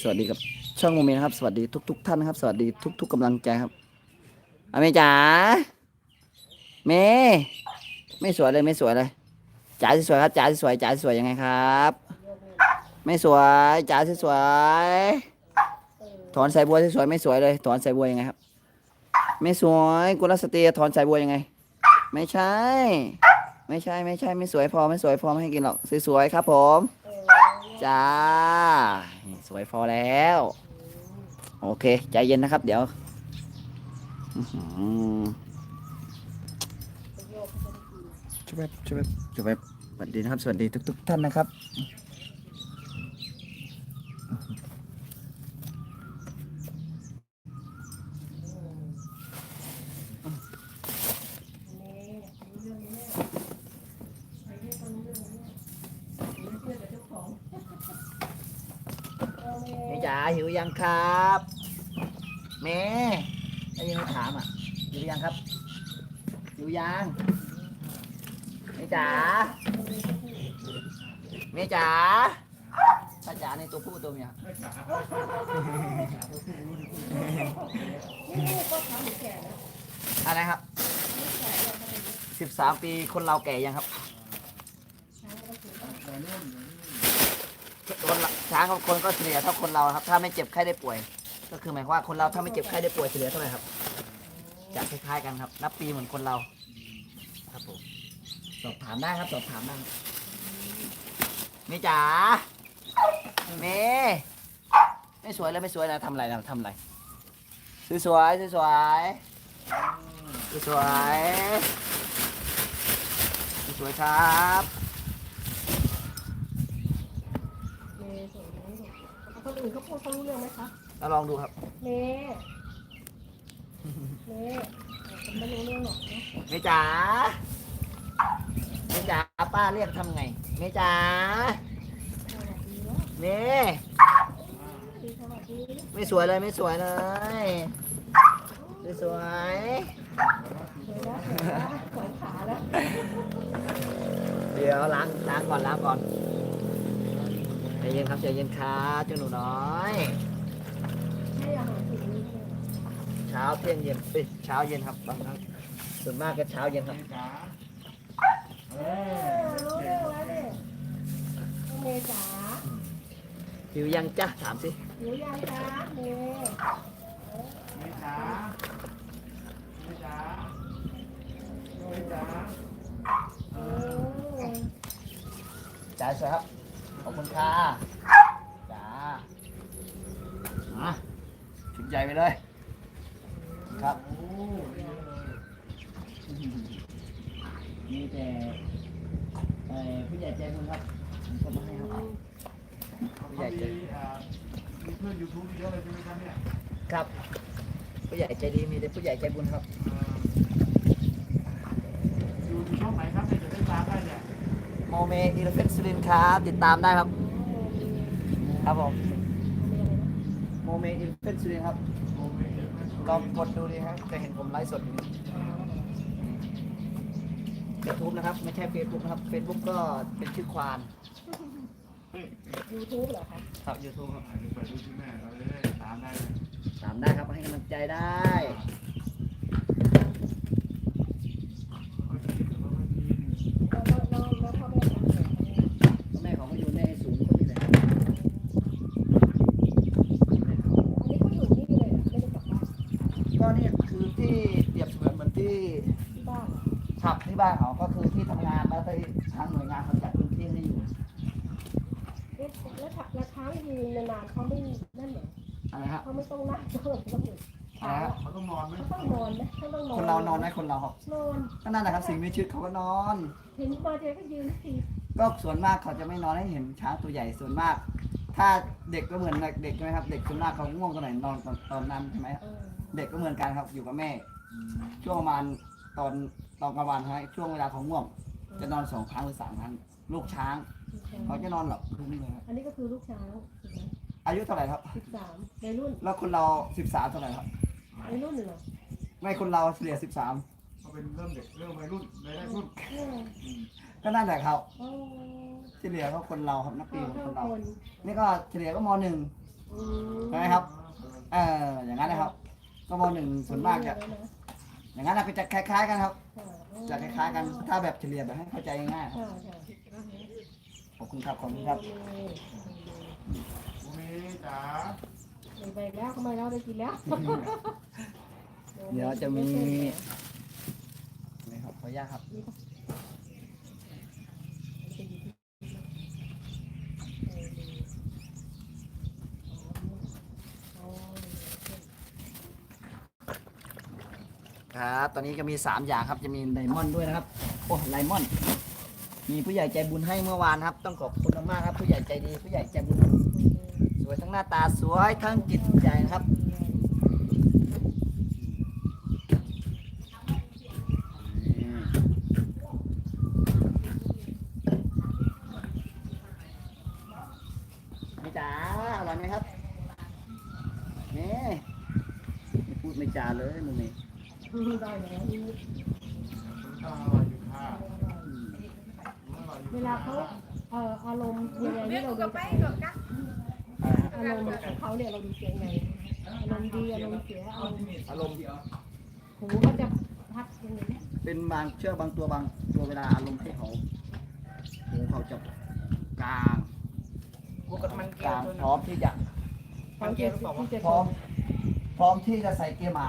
สวัสดีครับช่องโมเมนต์นะครับ สวัสดีทุกๆท่านนะครับ สวัสดีทุก ๆกกำลังใจครับอาเมจ๋าเมไม่สวยเลยไม่สวยเลยจ๋าสวยครับจ๋าสวยจ๋าสวยยังไงครับ ไม่สวยจ๋าสวยถอนสายบัวสวยไม่สวยเลย ถอนสายบัวยังไงครับ ไม่สวยกุลสตรีถอนสายบัวยังไง ไม่ใช่ ไม่ใช่ไม่ใช่ไม่สวยพอไม่สวยพอไม่ให้กินหรอกสวยๆครับผม จ้า สวยพอแล้ว โอเค ใจเย็นนะครับ เดี๋ยวอื้อหือช่วยช่วยช่วยสวัสดีนะครับ สวัสดีทุก ๆ ท่านนะครับ หิวยังครับแม่ได้ยินเขาถามอะหิวยังครับหิวยังแม่จ๋าแม่จ๋าถ้าจ๋าในตัวผู้ตัวเมียอะไรครับสิบสามปีคนเราแก่ยังครับคนละ ช้างกับคนก็เฉลี่ยเท่าคนเราครับ ถ้าไม่เจ็บไข้ได้ป่วย ก็คือหมายความว่าคนเราถ้าไม่เจ็บไข้ได้ป่วยเฉลี่ยเท่าไหร่ครับจะคล้ายๆกันครับ นับปีเหมือนคนเรา ครับผมสอบถามได้ครับสอบถามได้เมจ๋าเมไม่สวยเลยไม่สวยนะทำอะไรนะทำอะไรสวยสวยสวยสวยสวยสวยครับ เมย์สวยไหมลูกคน อื่นเขาพูดเขารู้เรื่องไหมคะเราลองดูครับเมย์เมย์ผมไม่รู้เรื่องหรอกนะเมย์จ๋าเมย์จ๋าป้าเรียกทำไงเมย์จ๋าสวัสดีนะเมย์ดีสวัสดีนะไม่สวยเลยไม่สวยเลยไม่สวยสวยแล้วสวยแล้วสองขาแล้ว เดี๋ยวล้างล้างก่อนล้างก่อนใจ เย็นครับใจเย็นครับเจ้าหนูน้อยให้อาหารถึงนี้เลยเช้าเที่ยงเย็นเอ้ยเช้าเย็นครับบางครั้งส่วนมากก็เช้าเย็นครับเออรู้เรื่องแล้วเนี่ยน้องเมย์จ๋าหิวยังจ้ะถามสิหิวยังจ๊ะเมย์เออจ่ายสวยครับข อบคุณค่ะจ้ามาชุดใหญ่ไปเลย ครับมีแต่เอ่อผู้ใหญ่ใจบุญครับผมก็มาให้ครับผู้ใหญ่ใจมีเพื่อนยูทูบเยอะเลยใช่ไหมครับเนี่ยครับ ผู้ใหญ่ใจดีมีแต่ผู้ใหญ่ใจบุญครับอยู่อยู่ช่องไหนครับเนี่ยจะได้ตามได้เนี่ย โมเมอีเลฟเฟนสุรินทร์ครับ ติดตามได้ครับ ครับผมโมเมอีเลฟเฟนสุรินทร์ครับลองกดดูดิครับจะเห็นผมไลฟ์สดอยู่ยูทูบนะครับ ไม่ใช่เฟซบุ๊กนะครับเฟซบุ๊กก็เป็นชื่อควานยูทูบเหรอคะครับยูทูบครับอ่าเดี๋ยวเปิดดูที่แม่เราจะได้ตามได้เลยตามได้ครับให้กำลังใจได้ ค่อยๆกินค่อยๆกิน แล้วแล้วแล้วแล้วพ่อแม่ทำอะไรคะเนี่ย แม่ของก็อยู่ในศูนย์คนนี้แหละ อันนี้เขาอยู่นี่เลยเหรอไม่ได้กลับบ้าน ก็นี่คือที่เปรียบเสมือนเหมือนที่ ที่บ้านเหรอ ขั บที่บ้านเขาก็คือที่ทำงานแล้วที่ทางหน่วยงานเขาจัดพื้นที่ให้อยู่เอ๊ะแล้วถักแล้วช้างยืนนานๆเขาไม่นั่นเหรออะไรครับเขาไม่ต้องนั่งเขาต้องอยู่อะไรครับเขาต้องนอนไหมเขาต้องนอนไหมเขาต้องนอนคนเรานอนไหมคนเราครับนอนก็นั่นแหละครับสิ่งมีชีวิตเขาก็นอน เห็นมาเจก็ยืนทีก็ส่วนมากเขาจะไม่นอนให้เห็นช้างตัวใหญ่ส่วนมาก ถ้าเด็กก็เหมือนเด็กใช่ไหมครับ เด็กส่วนมากเขาง่วงตอนไหนนอนตอนตอนนั้นใช่ไหมเออเด็กก็เหมือนกันครับอยู่กับแม่ช่วงประมาณตอน ตอนกลางวันใช่ช่วงเวลาเขาง่วงจะนอนสองครั้งหรือสามครั้งลูกช้างเขาจะนอนหลับคืนนี้เลยครับอันนี้ก็คือลูกช้างถูกไหมอายุเท่าไหร่ครับสิบสามในรุ่นแล้วคนเราสิบสามเท่าไหร่ครับในรุ่นเหรอไม่คนเราเฉลี่ยสิบสามเขาเป็นเริ่มเด็กเริ่มวัยรุ่นวัยรุ่นเออก็นั่นแหละครับโอ้เฉลี่ยก็คนเราครับนักปีเท่าของคเท่านเราคนนี่ก็เฉลี่ยก็มหนึ่งอืมใช่ไหมครับเอออย่างนั้นนะครับ ก็มหนึ่งส่วนมากจะอย่างนั้นนะก็จะคล้าย ๆ กันครับ จะคล้ายๆกันถ้าแบบเฉลี่ยแบบให้เข้าใจง่ายๆครับค่ะค่ะขอบคุณครับขอบคุณครับโอเมจ๋ามีไปแล้วทำไมเราได้กินแล้วเดี๋ยวจะมีนี่ครับขออนุญาตครับ ครับ ตอนนี้ก็มี 3 อย่างครับ จะมีไดมอนด์ด้วยนะครับ โอ้ไลมอนด์ มีผู้ใหญ่ใจบุญให้เมื่อวานครับ ต้องขอบคุณมากๆครับ ผู้ใหญ่ใจดี ผู้ใหญ่ใจบุญ สวยทั้งหน้าตา สวยทั้งจิตใจนะครับ ไม่จ๋าอร่อยไหมครับนี่ไม่พูดไม่จาเลยมึงนี่ ได้แล้ว อร่อยอยู่ค่ะ อืม เวลาเขาเอ่ออารมณ์ยังไงที่เราดู อะไรครับ อารมณ์ของ เขาเนี่ยเราดูยังไงอารมณ์ดีอารมณ์เสียอารมณ์อารมณ์หูเขาจะพักยังไงเป็นบางเชือกบางตัวบางตัวเวลาอารมณ์ที่เขาหูเขาจะกลางกลางพร้อมที่จะเขาจะที่จะพร้อม พร้อมที่จะใส่เกียร์หมา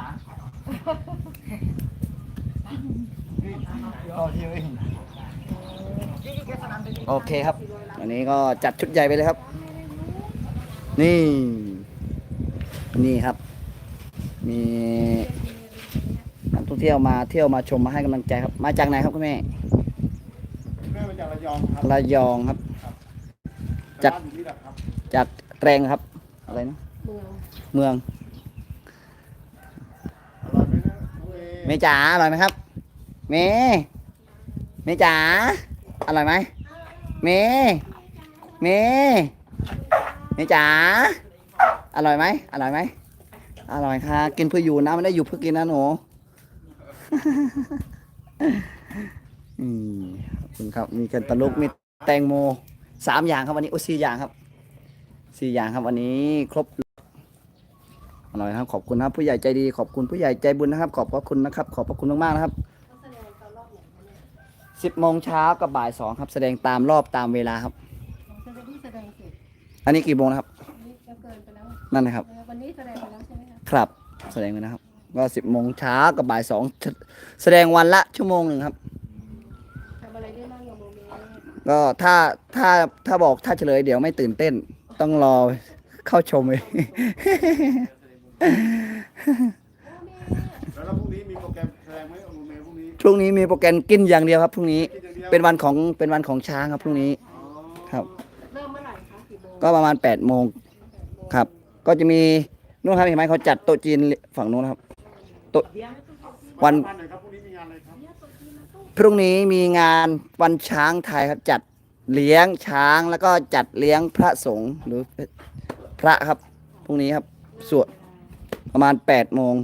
ต่อที่วิ่งโอเคครับ วันนี้ก็จัดชุดใหญ่ไปเลยครับ นี่ นี่ครับ มีนักท่องเที่ยวมาเที่ยวมาชมมาให้กำลังใจครับ มาจากไหนครับคุณแม่แม่มาจากระยองครับระยองครับจัดอยู่นี่แหละครับจากแตรงครับอะไรนะเมืองเมืองอร่อยไหมนะโอเอเมจ๋าอร่อยไหมครับ เมเมจ๋าอร่อยไหมเมเมเมจ๋า อร่อยไหมอร่อยไหมอร่อยค่ะ กินเพื่ออยู่นะไม่ได้อยู่เพื่อกินนะหนูอืมขอบคุณครับ มีแคนตาลูปมีแตงโมสามอย่างครับวันนี้โอ้สี่อย่างครับสี่อย่างครับวันนี้ครบอร่อยนะครับ ขอบคุณครับ ผู้ใหญ่ใจดีขอบคุณผู้ใหญ่ใจบุญนะครับ ขอบพระคุณนะครับ ขอบพระคุณมากๆนะครับสิบโมงเช้ากับบ่ายสองครับ แสดงตามรอบตามเวลาครับแสดงที่แสดงเสร็จอันนี้กี่โมงนะครับ นั่นนะครับ วันนี้แสดงไปแล้วใช่ไหมคะครับ แสดงไปนะครับ ก็สิบโมงเช้ากับบ่ายสองแสดงวันละชั่วโมงหนึ่งครับ ทำอะไรได้บ้างอย่างโมเมนต์ก็ถ้าถ้าถ้าบอกถ้าเฉลยเดี๋ยวไม่ตื่นเต้น ต้องรอเข้าชมเลย แล้วพรุ่งนี้มีโปรแกรมแสดงไหมโอเมพรุ่งนี้พรุ่งนี้มีโปรแกรมกินอย่างเดียวครับพรุ่งนี้กินอย่างเดียวเป็นวันของเป็นวันของช้างครับพรุ่งนี้ อ๋อครับ เริ่มเมื่อไหร่คะกี่โมงก็ประมาณ8ปดโมงครับ ก็จะมีนู่นครับเห็นไหมเขาจัดโต๊ะจีนฝั่งนู้นครับโต๊ะวันพรุ่งนี้มีงานวันช้างไทยครับจัดเลี้ยงช้างแล้วก็จัดเลี้ยงพระสงฆ์หรือพระครับพรุ่งนี้ครับสวดประมาณ8ปดโมง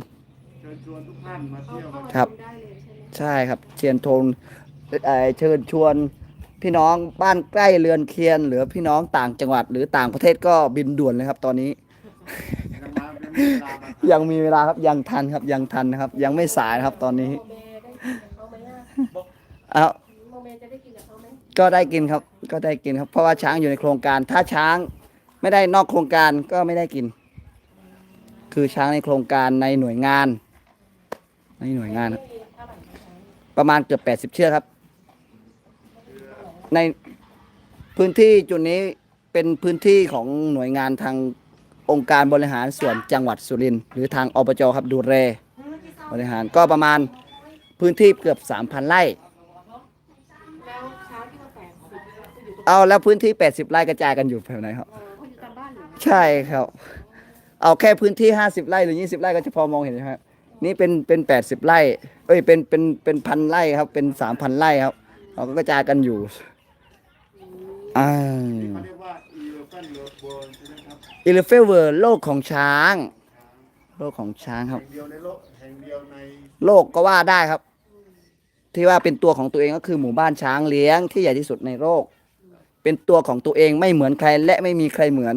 ครับ ใช่ครับเชียนทงเอ่อเชิญชวนพี่น้องบ้านใกล้เรือนเคียน หรือพี่น้องต่างจังหวัดหรือต่างประเทศก็บินด่วนเลยครับตอนนี้ ยังมายังมีเวลามายังมีเวลาครับยังทันครับยังทันนะครับ ยังไม่สายนะครับตอนนี้โมเมได้กินกับเขาไหมอะเอาโมเมจะได้กินกับเขาไหมก็ได้กินครับ ก็ได้กินครับเพราะว่าช้างอยู่ในโครงการ ถ้าช้างไม่ได้นอกโครงการก็ไม่ได้กิน คือช้างในโครงการในหน่วยงาน ในหน่วยงานครับไม่มีเท่าไหร่นะคะประมาณเกือบ80เชือกครับ ในพื้นที่จุดนี้เป็นพื้นที่ของหน่วยงานทาง องค์การบริหารส่วนจังหวัดสุรินทร์หรือทางอบจครับดูแลบริหารก็ประมาณพื้นที่เกือบ 3,000 ไร่ แล้วเช้าที่ว่าแปดสิบจะอยู่ตรงเอาแล้วพื้นที่ 80 ไร่กระจายกันอยู่แถวไหนครับ เขาอยู่ตามบ้านหรอใช่ครับ เอาแค่พื้นที่ 50 ไร่หรือ 20 ไร่ก็จะพอมองเห็นใช่ไหมครับ นี่เป็นเป็น 80 ไร่ เอ้ย เป็น เป็น เป็นพันไร่ครับ เป็น 3,000 ไร่ครับ เราก็กระจายกันอยู่อ่า เขาเรียกว่า อิเลเฟเวอร์โลกของช้าง โลกของช้างครับ แห่งเดียวในโลกแห่งเดียวในโลกก็ว่าได้ครับ ที่ว่าเป็นตัวของตัวเองก็คือหมู่บ้านช้างเลี้ยงที่ใหญ่ที่สุดในโลก เป็นตัวของตัวเองไม่เหมือนใครและไม่มีใครเหมือน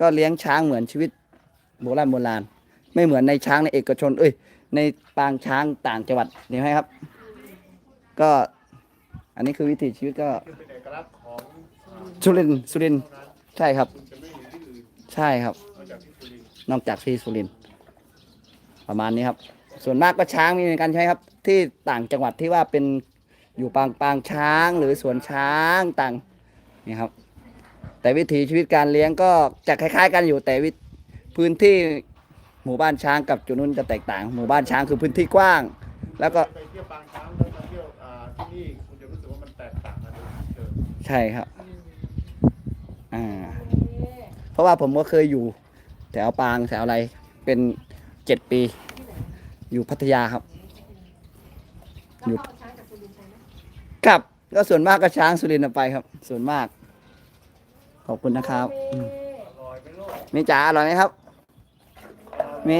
ก็เลี้ยงช้างเหมือนชีวิตโบราณโบราณ ไม่เหมือนในช้างในเอกชน เอ้ย ในปางช้างต่างจังหวัดเห็นไหมครับ ก็อันนี้คือวิถีชีวิตก็เป็นเอกลักษณ์ของสุรินทร์สุรินทร์ เท่านั้น ใช่ครับคุณจะไม่เห็นที่อื่นใช่ครับนอกจากที่สุรินทร์นอกจากที่สุรินทร์ประมาณนี้ครับ ส่วนมากก็ช้างมีเหมือนกันใช่ไหมครับ ที่ต่างจังหวัดที่ว่าเป็นอยู่ปางปางช้างหรือสวนช้างต่างนี่ครับ แต่วิถีชีวิตการเลี้ยงก็จะคล้าย ๆ กันอยู่แต่วิพื้นที่หมู่บ้านช้างกับจุดนู้นจะแตกต่าง หมู่บ้านช้างคือพื้นที่กว้าง แล้วก็ไปเที่ยวปางช้างแล้วมาเที่ยวอ่าที่นี่คุณจะรู้สึกว่ามันแตกต่างกันโดยสิ้นเชิงใช่ครับ อ่าเอ๊ะเพราะว่าผมก็เคยอยู่แถวปางแถวอะไร เป็นเจ็ดปี อยู่พัทยาครับแล้วเข้าช้างจากสุรินทร์ไปไหมกับก็ส่วนมากก็ช้างสุรินทร์เอาไปครับ ส่วนมาก ขอบคุณนะครับโออืมเคอร่อยไหมลูกเมจ๋าอร่อยไหมครับเม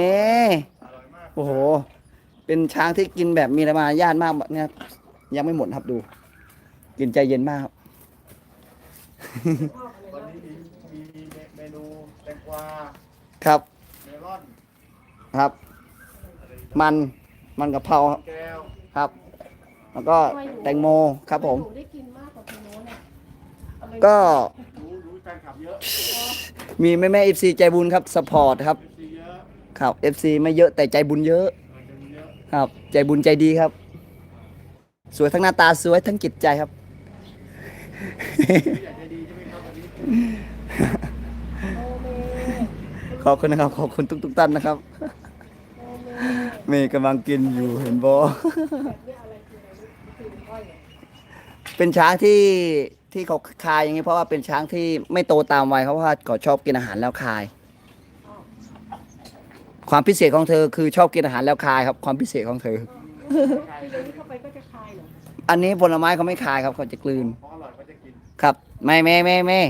อร่อยมากโอ้โห เป็นช้างที่กินแบบมีมารยาทมากเนี่ยยังไม่หมดครับดู กินใจเย็นมากครับ วาครับ เมลอนครับอะไรอีกมัน มันกะเพราครับแก้วครับ แล้วก็แตงโมครับผม หนูได้กินมากกว่าคนโน้นเนี่ยเอาไปก็รู้รู้แฟนคลับเยอะมีแม่แม่เอฟซีใจบุญครับสปอร์ตครับ ซีเยอะครับเอฟซีไม่เยอะแต่ใจบุญเยอะอาจจะมีเยอะครับ ใจบุญใจดีครับ สวยทั้งหน้าตาสวยทั้งจิตใจครับ อยากจะดีใช่ไหมครับวันนี้ โอเม ขอบคุณนะครับ ขอบคุณทุกทุกๆท่านนะครับโอเมเมย์กำลังกินอยู่เห็นบอแบบนี้อะไรคืออะไรคืออ้อยเหรอเป็นช้างที่ที่เขาคายอย่างนี้เพราะว่าเป็นช้างที่ไม่โตตามวัยเขาเพราะว่าเขาชอบกินอาหารแล้วคายอ้าวความพิเศษของเธอคือชอบกินอาหารแล้วคายครับ ความพิเศษของเธอคือเดี๋ยวนี้เข้าไปก็จะคลายเหรออันนี้ผลไม้เขาไม่คายครับเขาจะกลืนเพราะอร่อยก็จะกินครับไม่ไม่ไม่ไม่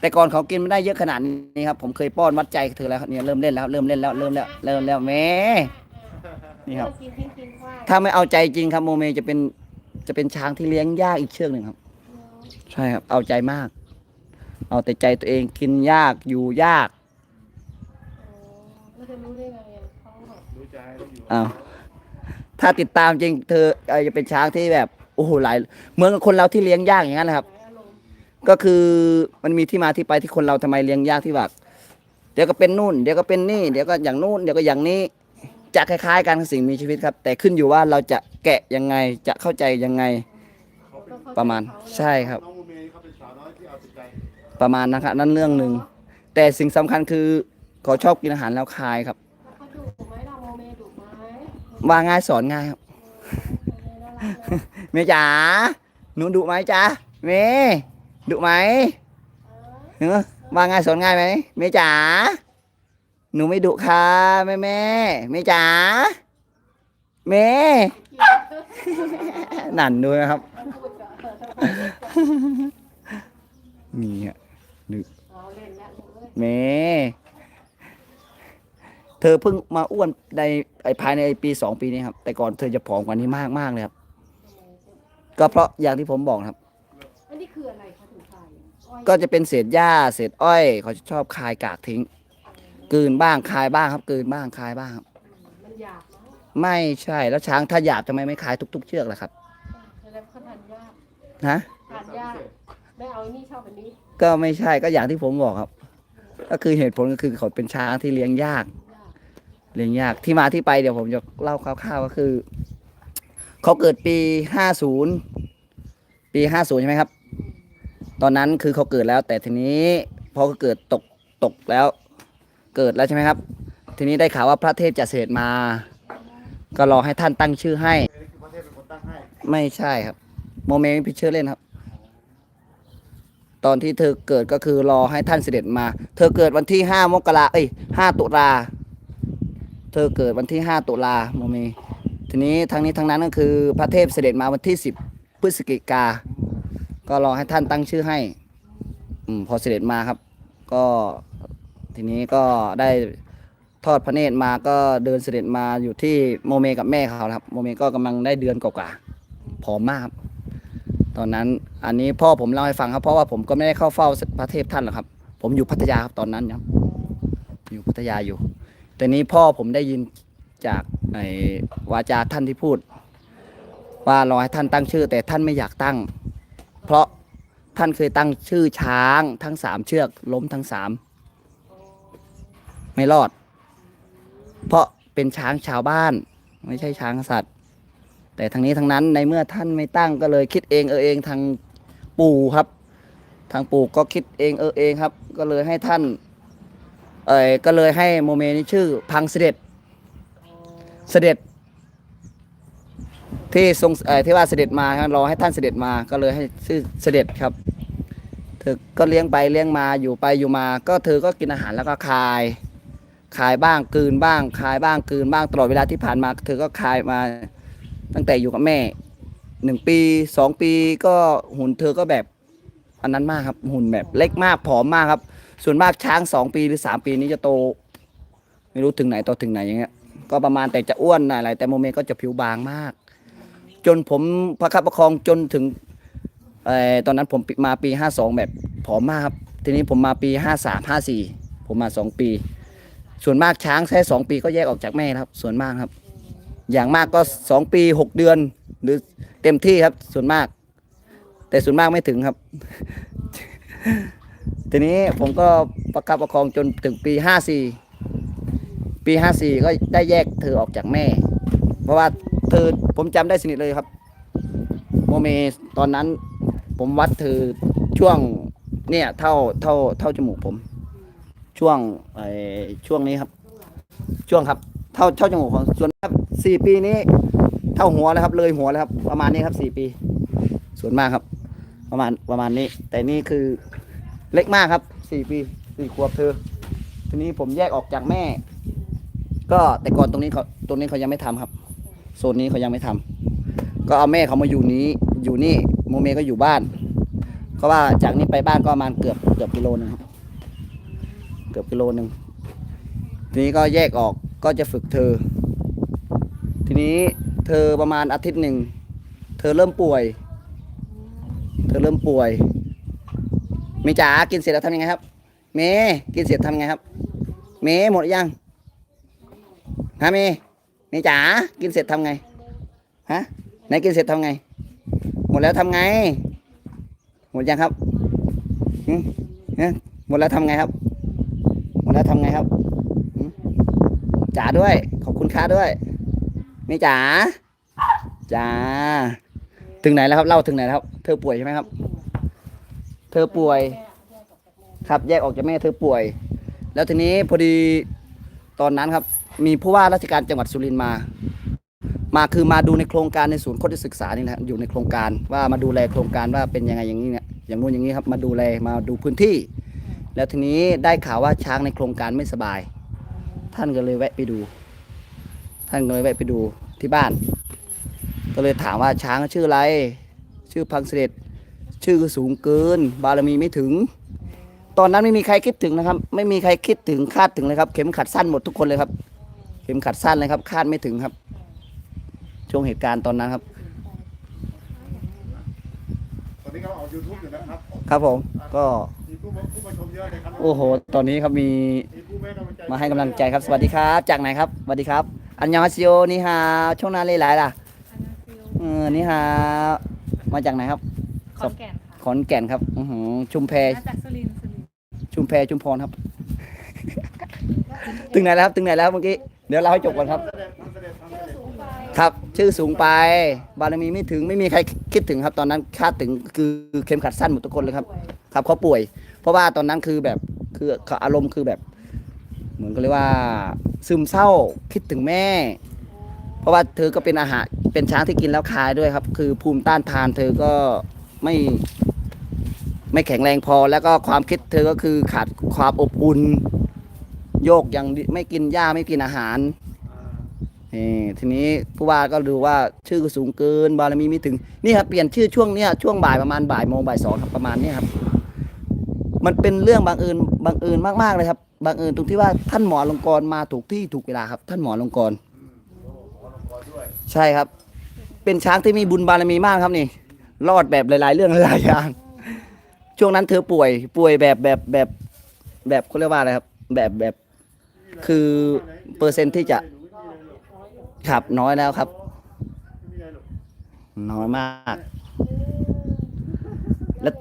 แต่ก่อนเขากินไม่ได้เยอะขนาดนี้ครับ ผมเคยป้อนวัดใจเธอแล้วครับเนี่ยเริ่มเล่นแล้วเริ่มเล่นแล้วเริ่มแล้วเริ่มแล้วแม่นี่ครับ กินทิ้งกินควายถ้าไม่เอาใจจริงครับโมเมจะเป็นจะเป็นช้างที่เลี้ยงยากอีกเชือกหนึ่งครับ ใช่ครับ เอาใจมาก เอาแต่ใจตัวเองกินยากอยู่ยากเราจะรู้ได้ไงอะเขาแบบรู้ใจแล้วอยู่อ้าวถ้าติดตามจริงเธอเอ่อจะเป็นช้างที่แบบโอ้โหหลายเหมือนกับคนเราที่เลี้ยงยากอย่างนั้นแหละครับ ก็คือมันมีที่มาที่ไปที่คนเราทำไมเลี้ยงยากที่แบบเดี๋ยวก็เป็นนู่นเดี๋ยวก็เป็นนี่เดี๋ยวก็อย่างนู่นเดี๋ยวก็อย่างนี้จะคล้ายๆกันกับสิ่งมีชีวิตครับ แต่ขึ้นอยู่ว่าเราจะแกะยังไงจะเข้าใจยังไงประมาณใช่ครับน้องโมาเป็นสาวน้อยที่เอาแต่ใจประมาณนะครับนั่นเรื่องหนึ่งแต่สิ่งสำคัญคือเขาชอบกินอาหารแล้วคายครับว่าง่ายสอนง่ายครับเมน่ารักนะเมย์จ๋าหนูดุไหมจ๊ะเมย์ ดุไหมเออว่าง่ายสอนง่ายไหมเมจ๋าหนูไม่ดุค่ะแม่แม่เมจ๋าเมย์กินนั่นดูนะครับนี่ฮะเอาเล่นแล้วลูกเมเธอเพิ่งมาอ้วนในไอภายในปีสองปีนี้ครับ แต่ก่อนเธอจะผอมกว่านี้มากมากเลยครับ ก็เพราะอย่างที่ผมบอกครับ อันนี้คืออะไร ก็จะเป็นเศษหญ้าเศษอ้อยเขาชอบคายกากทิ้งกลืนบ้างคายบ้างครับกลืนบ้างคายบ้างครับ มันหยาบเนาะไม่ใช่แล้วช้างถ้าหยาบทำไมไม่คายทุก ๆ เชือกล่ะครับแสดงเขาทานยากฮะทานยากไม่เอาไอ้นี่ชอบอันนี้ก็ไม่ใช่ก็อย่างที่ผมบอกครับ ก็คือเหตุผลก็คือเขาเป็นช้างที่เลี้ยงยาก ยากเลี้ยงยากที่มาที่ไปเดี๋ยวผมจะเล่าคร่าวๆก็คือ เขาเกิดปีห้าศูนย์ปีห้าศูนย์ใช่ไหมครับ ตอนนั้นคือเขาเกิดแล้ว แต่ทีนี้พอเขาเกิดตกตกแล้ว เกิดแล้วใช่ไหมครับ ทีนี้ได้ข่าวว่าพระเทพจะเสด็จมา ก็รอให้ท่านตั้งชื่อให้นี่คือประเทศเป็นคนตั้งให้ไม่ใช่ครับ โมเมนต์พิเชอร์เล่นครับ ตอนที่เธอเกิดก็คือรอให้ท่านเสด็จมา เธอเกิดวันที่ห้ามกราเอ้ยห้าตุลาเธอเกิดวันที่ห้าตุลาโมเม ทีนี้ทั้งนี้ทั้งนั้นก็คือพระเทพเสด็จมาวันที่สิบพฤศจิกา ก็รอให้ท่านตั้งชื่อให้อืมพอเสด็จมาครับ ก็ทีนี้ก็ได้ทอดพระเนตรมาก็เดินเสด็จมาอยู่ที่โมเมกับแม่เขาครับ โมเมก็กำลังได้เดือนกว่าๆผอมมากครับตอนนั้นอันนี้พ่อผมเล่าให้ฟังครับเพราะว่าผมก็ไม่ได้เข้าเฝ้าพระเทพท่านหรอกครับ ผมอยู่พัทยาครับตอนนั้นครับอยู่พัทยาอยู่ แต่นี้พ่อผมได้ยินจากไอ้วาจาท่านที่พูด ว่ารอให้ท่านตั้งชื่อ แต่ท่านไม่อยากตั้ง เพราะท่านเคยตั้งชื่อช้างทั้งสามเชือก ล้มทั้งสามไม่รอด เพราะเป็นช้างชาวบ้าน ไม่ใช่ช้างสัตว์ แต่ทั้งนี้ทั้งนั้นในเมื่อท่านไม่ตั้งก็เลยคิดเองเออเองทางปู่ครับ ทางปู่ก็คิดเองเออเองครับ ก็เลยให้ท่าน เออก็เลยให้โมเมนี้ชื่อพังเสด็จ เสด็จ ที่ทรงเอ่อที่ว่าเสด็จมาครับรอให้ท่านเสด็จมาก็เลยให้ชื่อเสด็จครับเธอก็เลี้ยงไปเลี้ยงมาอยู่ไปอยู่มา ก็เธอก็กินอาหารแล้วก็คาย คายบ้างกืนบ้าง คายบ้างกืนบ้างตลอดเวลาที่ผ่านมา เธอก็คายมาตั้งแต่อยู่กับแม่หนึ่งปีสองปีก็หุ่นเธอก็แบบอันนั้นมากครับหุ่นแบบเล็กมากผอมมากครับ ส่วนมากช้างสองปีหรือสามปีนี้จะโต ไม่รู้ถึงไหนต่อถึงไหนอย่างเงี้ยก็ประมาณแต่จะอ้วนอะไรแต่โมเมก็จะผิวบางมาก จนผมประคับประคองจนถึงอตอนนั้นผมมาปีห้าสองแบบผอมมากครับ ทีนี้ผมมาปีห้าสามห้าสี่ผมมาสองปี ส่วนมากช้างแค่สองปีก็แยกออกจากแม่ครับ ส่วนมากครับ อย่างมากก็สองปีหกเดือน หรือเต็มที่ครับ ส่วนมาก แต่ส่วนมากไม่ถึงครับ ทีนี้ผมก็ประคับประคองจนถึงปีห้าสี่ปีห้าสี่ก็ได้แยกเธอออกจากแม่ เพราะว่า เธอผมจำได้สนิทเลยครับ โมเมตอนนั้น ผมวัดเธอช่วงเนี่ยเท่าเท่าเท่าจมูกผม ช่วงไอช่วงนี้ครับ ช่วงครับ เท่าเท่าจมูกของส่วนครับสี่ปีนี้ เท่าหัวแล้วครับ เลยหัวแล้วครับ ประมาณนี้ครับสี่ปี ส่วนมากครับ ประมาณประมาณนี้ แต่นี่คือเล็กมากครับสี่ปีสี่ขวบเธอ ทีนี้ผมแยกออกจากแม่ ก็แต่ก่อนตรงนี้เขาตรงนี้เขายังไม่ทำครับ โซนนี้เขายังไม่ทำก็เอาแม่เขามาอยู่นี้อยู่นี่โมเมก็อยู่บ้าน ก็ว่าจากนี้ไปบ้านก็ประมาณเกือบเกือบกิโลนึงครับเกือบกิโลนึงทีนี้ก็แยกออกก็จะฝึกเธอ ทีนี้เธอประมาณอาทิตย์หนึ่งเธอเริ่มป่วย เธอเริ่มป่วยเมจ๋ากินเสร็จแล้วทำยังไงครับ เมกินเสร็จทำยังไงครับ เมหมดยังฮะเม เมย์จ๋ากินเสร็จทำไงฮะไหนกินเสร็จทำไง หมดแล้วทำไง หมดยังครับหมดแล้วทำไงครับ หมดแล้วทำไงครับจ๋าด้วย ขอบคุณค่าด้วยเมย์จ๋าจ๋าถึงไหนแล้วครับเล่าถึงไหนแล้วครับ เธอป่วยใช่ไหมครับ เธอป่วย ครับแยกออกจากแม่เธอป่วย แล้วทีนี้พอดีตอนนั้นครับ มีผู้ว่าราชการจังหวัดสุรินทร์มา มาคือมาดูในโครงการในศูนย์โคตรศึกษานี่นะอยู่ในโครงการว่ามาดูแลโครงการว่าเป็นยังไงอย่างนี้เนี่ยอย่างนู้นอย่างนี้ครับมาดูแลมาดูพื้นที่ แล้วทีนี้ได้ข่าวว่าช้างในโครงการไม่สบาย ท่านก็เลยแวะไปดู ท่านก็เลยแวะไปดูที่บ้าน ก็เลยถามว่าช้างชื่ออะไร ชื่อพังเสด็จชื่อสูงเกิน บารมีไม่ถึง ตอนนั้นไม่มีใครคิดถึงนะครับ ไม่มีใครคิดถึงคาดถึงเลยครับ เข็มขัดสั้นหมดทุกคนเลยครับ เข็มขัดสั้นเลยครับ คาดไม่ถึงครับ ช่วงเหตุการณ์ตอนนั้นครับ ตอนนี้เขาออกยูทูบอยู่นะครับครับผม ก็มีผู้มาผู้มาชมเยอะเลยครับโอ้โห ตอนนี้ครับมีมีผู้ให้กำลังใจมาให้กำลังใจครับ สวัสดีครับ จากไหนครับสวัสดีครับ อันยองฮาซิโอนี่ฮาช่วงหนาเลยหลายล่ะเออนี่ฮามาจากไหนครับ ขอนแก่นค่ะขอนแก่นครับอื้อหือชุมแพมาจากสุรินทร์สุรินทร์ชุมแพชุมพรครับ ถึงไหนแล้วครับถึงไหนแล้วเมื่อกี้เดี๋ยวเราให้จบก่อนครับ ครับ ชื่อสูงไป บารมีไม่ถึงไม่มีใครคิดถึงครับ ตอนนั้นคาดถึงคือเข็มขัดสั้นหมดทุกคนเลยครับ ครับเขาป่วย เพราะว่าตอนนั้นคือแบบคืออารมณ์คือแบบ เหมือนก็เรียกว่า ซึมเศร้าคิดถึงแม่ เพราะว่าเธอก็เป็นอาหารเป็นช้างที่กินแล้วคายด้วยครับ คือภูมิต้านทาน เธอก็ไม่ไม่แข็งแรงพอแล้วก็ความคิดเธอก็คือขาดความอบอุ่น โยกอย่างดิไม่กินหญ้าไม่กินอาหารเออทีนี้ผู้ว่าก็ดูว่าชื่อสูงเกินบารมีไม่ถึงนี่ครับเปลี่ยนชื่อช่วงเนี้ยช่วงบ่ายประมาณบ่ายโมงบ่ายสองครับประมาณเนี้ยครับ มันเป็นเรื่องบังเอิญบังเอิญมากๆเลยครับบังเอิญตรงที่ว่าท่านหมออลงกรณ์มาถูกที่ถูกเวลาครับ ท่านหมออลงกรณ์ใช่ครับ เป็นช้างที่มีบุญบารมีมากครับนี่ รอดแบบหลายๆ เรื่องหลายๆอย่าง ช่วงนั้นเธอป่วย ป่วยแบบแบบแบบแบบเขาเรียกว่าอะไรครับ แบบแบบ คือเปอร์เซ็นที่จะขับน้อยแล้วครับ น้อยมาก แล้ว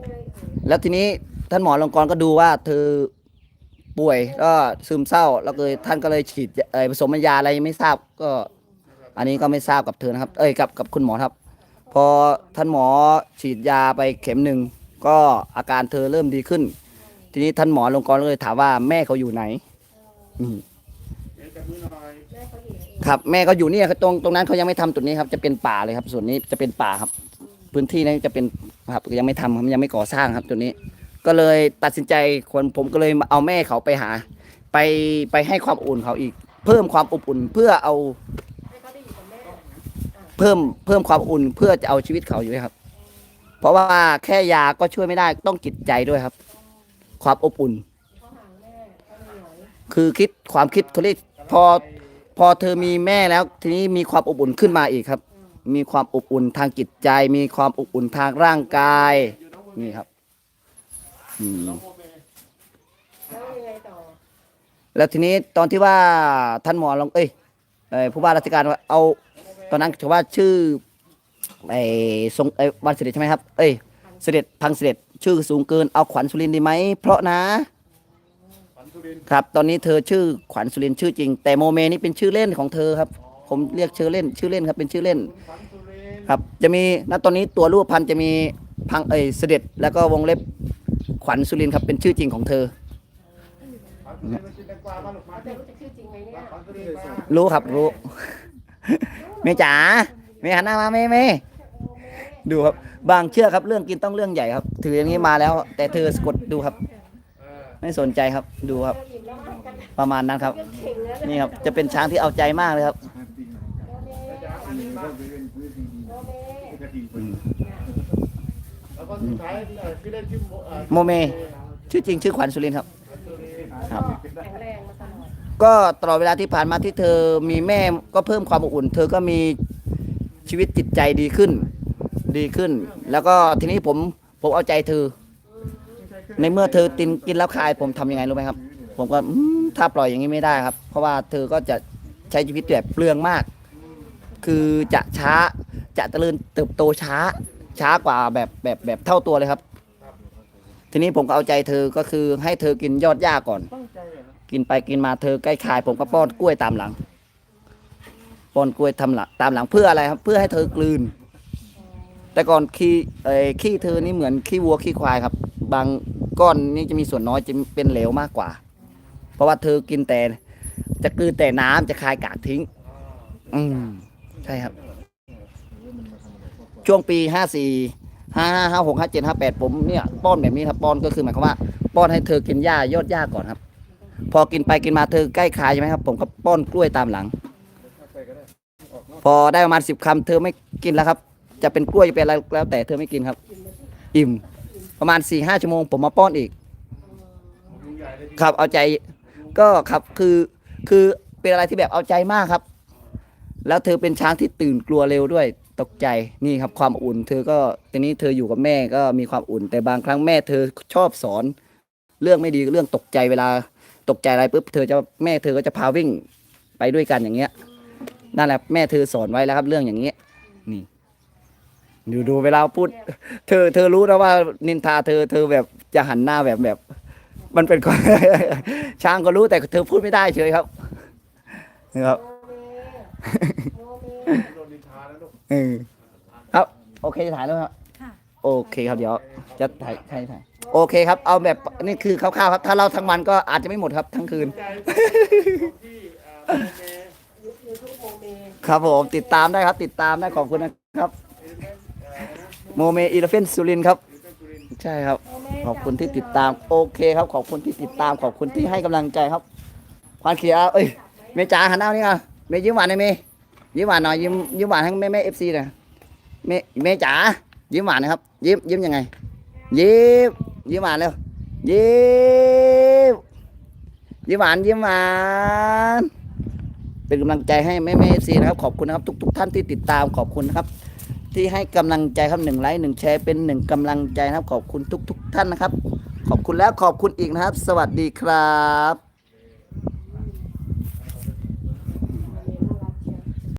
แล้วทีนี้ท่านหมอลงกรก็ดูว่าเธอป่วยก็ซึมเศร้า แล้วเลยท่านก็เลยฉีดเอผสมยาอะไรไม่ทราบก็ อันนี้ก็ไม่ทราบกับเธอนะครับ เอ้ยกับกับคุณหมอครับ พอท่านหมอฉีดยาไปเข็มหนึ่งก็อาการเธอเริ่มดีขึ้น ทีนี้ท่านหมอลงกรก็เลยถามว่าแม่เขาอยู่ไหน น่อยแม่เขาอยู่เองครับแม่เขาอยู่เนี่ยครับตรงตรงนั้นเขายังไม่ทำจุดนี้ครับจะเป็นป่าเลยครับ ส่วนนี้จะเป็นป่าครับ พื้นที่นี้จะเป็นครับยังไม่ทำครับยังไม่ก่อสร้างครับจุดนี้ ก็เลยตัดสินใจคนผมก็เลยเอาแม่เขาไปหา ไปไปให้ความอบอุ่นเขาอีก เพิ่มความอบอุ่นเพื่อเอาให้เขาได้อยู่กับแม่เพิ่มเพิ่มความอบอุ่นเพื่อจะเอาชีวิตเขาอยู่ครับ เพราะว่าแค่ยาก็ช่วยไม่ได้ต้องจิตใจด้วยครับ ความอบอุ่น คือคิดความคิดเขาเรียกพอพอเธอมีแม่แล้ว ทีนี้มีความอบอุ่นขึ้นมาอีกครับ มีความอบอุ่นทางจิตใจ มีความอบอุ่นทางร่างกายนี่ครับอืมแล้วยังไงต่อแล้วทีนี้ตอนที่ว่าท่านหมอลงเอ้ยเอ่อผู้ว่าราชการว่าเอา ตอนนั้นถือว่าชื่อไอ้ทรงไอ้วันเสด็จใช่ไหมครับ เอ้ยเสด็จพังเสด็จชื่อสูงเกินเอาขวัญสุรินทร์ดีไหมเพราะนะ ครับตอนนี้เธอชื่อขวัญสุรินทร์ชื่อจริง แต่โมเมนี่เป็นชื่อเล่นของเธอครับ ผมเรียกชื่อเล่น ชื่อเล่นครับเป็นชื่อเล่นฝันสุรินทร์ครับจะมีณตอนนี้ตัวรูปพันธุ์จะมีพังเอ้ยเสด็จแล้วก็วงเล็บขวัญสุรินทร์ครับเป็นชื่อจริงของเธอฝันสุรินทร์มันกินแตงกวาบ้านหรอกมาแต่รู้จักชื่อจริงไหมเนี่ยฝันสุรินทร์มารู้ครับรู้เมย์จ๋าเมย์หันหน้ามาเมย์เมย์ดูครับ บางเชื่อครับเรื่องกินต้องเรื่องใหญ่ครับ ถืออย่างนี้มาแล้ว แต่เธอสะกดดูครับเออ ไม่สนใจครับดูครับเราอิ่มแล้วมั้งกันประมาณนั้นครับเก่งแล้วนี่ครับจะเป็นช้างที่เอาใจมากเลยครับโมเมจ๋าอันนี้มาโมเมอืมแล้วก็สุดท้ายเอ่อชื่อเล่นชื่อโมเอ่อโมเมชื่อจริงชื่อขวัญสุรินทร์ครับฝันสุรินทร์ครับแข็งแรงมาตลอดก็ตลอดเวลาที่ผ่านมาที่เธอมีแม่ก็เพิ่มความอบอุ่น เธอก็มีชีวิตจิตใจดีขึ้น ดีขึ้น แล้วก็ทีนี้ผมผมเอาใจเธอ ในเมื่อเธอตินกินแล้วคายผมทำยังไงรู้ไหมครับ ผมก็อืมถ้าปล่อยอย่างนี้ไม่ได้ครับ เพราะว่าเธอก็จะใช้ชีวิตแบบเปลืองมาก คือจะช้าจะเจริญเติบโตช้า ช้ากว่าแบบแบบแบบเท่าตัวเลยครับ ทีนี้ผมก็เอาใจเธอก็คือให้เธอกินยอดหญ้าก่อน กินไปกินมาเธอใกล้คาย ผมก็ป้อนกล้วยตามหลัง ป้อนกล้วยทำหลังตามหลังเพื่ออะไรครับ เพื่อให้เธอกลืน แต่ก่อนขี้เอ้ขี้เธอนี่เหมือนขี้วัวขี้ควายครับ บางก้อนนี่จะมีส่วนน้อยจะเป็นเหลวมากกว่า เพราะว่าเธอกินแต่ จะกลืนแต่น้ำจะคายกากทิ้ง อืมใช่ครับ ช่วงปีห้าสี่ห้าห้าห้าหกห้าเจ็ดห้าแปดผมเนี่ยป้อนแบบนี้ครับป้อนก็คือหมายความว่า ป้อนให้เธอกินหญ้ายอดหญ้าก่อนครับ พอกินไปกินมาเธอใกล้คายใช่ไหมครับผมก็ป้อนกล้วยตามหลัง พอได้ประมาณสิบคำเธอไม่กินแล้วครับ จะเป็นกล้วยจะเป็นอะไรแล้วแต่เธอไม่กินครับ อิ่ม ประมาณสี่ห้าชั่วโมงผมมาป้อนอีกลุงใหญ่เลยทีครับเอาใจก็ครับคือคือเป็นอะไรที่แบบเอาใจมากครับ แล้วเธอเป็นช้างที่ตื่นกลัวเร็วด้วยตกใจนี่ครับความอุ่น เธอก็ทีนี้เธออยู่กับแม่ก็มีความอุ่น แต่บางครั้งแม่เธอชอบสอน เรื่องไม่ดีเรื่องตกใจเวลาตกใจอะไรปุ๊บเธอจะแม่เธอก็จะพาวิ่งไปด้วยกันอย่างเงี้ยนั่นแหละแม่เธอสอนไว้แล้วครับเรื่องอย่างเงี้ยนี่ ดูดูเวลาพูด เธอ เธอรู้นะว่านินทาเธอ เธอแบบจะหันหน้าแบบแบบ มันเป็นช้างก็รู้แต่เธอพูดไม่ได้เฉยครับนะครับโมเมโมเมโดนนินทาแล้วลูกเออครับ โอเคจะถ่ายแล้วครับค่ะโอเคครับเดี๋ยว จะถ่ายใช่ถ่ายโอเคครับ เอาแบบนี่คือคร่าวๆครับ ถ้าเราทั้งวันก็อาจจะไม่หมดครับทั้งคืนใจที่เอ่อโมเมยูทูบโมเมครับผมติดตามได้ครับ ติดตามได้ขอบคุณนะครับ โมเมอีเลฟเฟนสุรินทร์ครับเอเลเมนต์สุรินทร์ใช่ครับโมเมขอบคุณที่ติดตาม โอเคครับ ขอบคุณที่ติดตาม ขอบคุณที่ให้กำลังใจครับ ควานเขียวเอ้ย เมย์จ๋าหันหน้านี่อะเมย์ยิ้มหวานหน่อยเมย์ยิ้มหวานหน่อยยิ้มยิ้มหวานให้แม่แม่เอฟซีหน่อยเมย์เมย์จ๋ายิ้มหวานนะครับ ยิ้มยิ้มยังไง ยิ้มยิ้มหวานเร็วยิ้มยิ้มหวานยิ้มหวานเป็นกำลังใจให้แม่แม่เอฟซีนะครับ ขอบคุณนะครับทุกทุกท่านที่ติดตามขอบคุณนะครับ ที่ให้กำลังใจครับหนึ่งไลค์หนึ่งแชร์เป็นหนึ่งกำลังใจนะครับ ขอบคุณทุก ๆ ท่านนะครับ ขอบคุณแล้วขอบคุณอีกนะครับ สวัสดีครับ